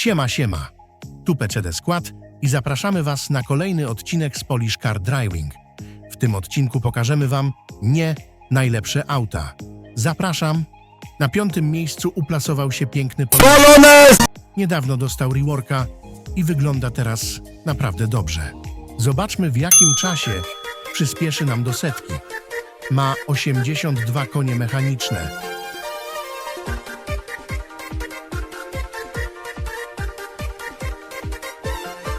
Siema, siema. Tu PCD Skład i zapraszamy Was na kolejny odcinek z Polish Car Driving. W tym odcinku pokażemy Wam nie najlepsze auta. Zapraszam. Na piątym miejscu uplasował się piękny Pol- Polonez! Niedawno dostał reworka i wygląda teraz naprawdę dobrze. Zobaczmy w jakim czasie przyspieszy nam do setki. Ma 82 konie mechaniczne.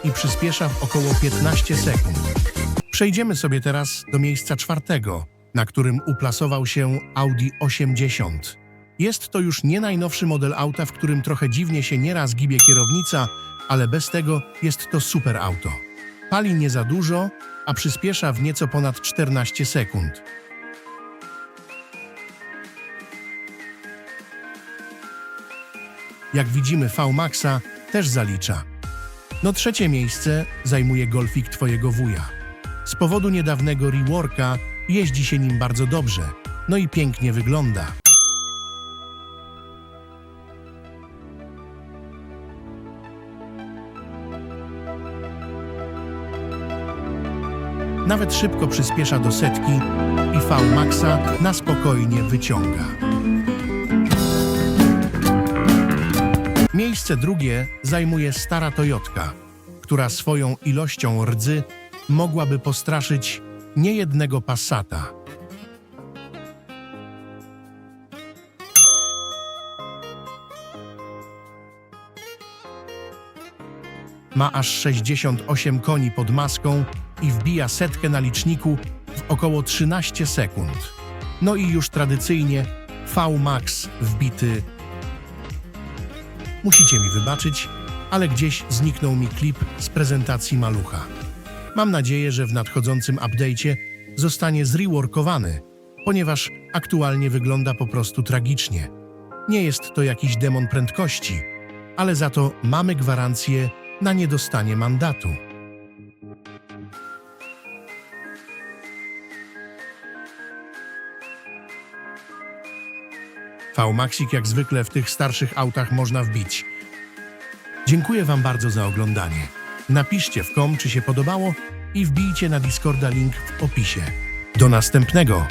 I przyspiesza w około 15 sekund. Przejdziemy sobie teraz do miejsca czwartego, na którym uplasował się Audi 80. Jest to już nie najnowszy model auta, w którym trochę dziwnie się nieraz gibie kierownica, ale bez tego jest to super auto. Pali nie za dużo, a przyspiesza w nieco ponad 14 sekund. Jak widzimy, V-Maxa też zalicza. No trzecie miejsce zajmuje Golfik twojego wuja. Z powodu niedawnego reworka jeździ się nim bardzo dobrze, no i pięknie wygląda. Nawet szybko przyspiesza do setki i V-Maxa na spokojnie wyciąga. Miejsce drugie zajmuje stara Toyotka, która swoją ilością rdzy mogłaby postraszyć niejednego Passata. Ma aż 68 koni pod maską i wbija setkę na liczniku w około 13 sekund. No i już tradycyjnie V-Max wbity Musicie mi wybaczyć, ale gdzieś zniknął mi klip z prezentacji malucha. Mam nadzieję, że w nadchodzącym update'cie zostanie zreworkowany, ponieważ aktualnie wygląda po prostu tragicznie. Nie jest to jakiś demon prędkości, ale za to mamy gwarancję na niedostanie mandatu. V-Maxik jak zwykle w tych starszych autach można wbić. Dziękuję Wam bardzo za oglądanie. Napiszcie w kom, czy się podobało i wbijcie na Discorda link w opisie. Do następnego!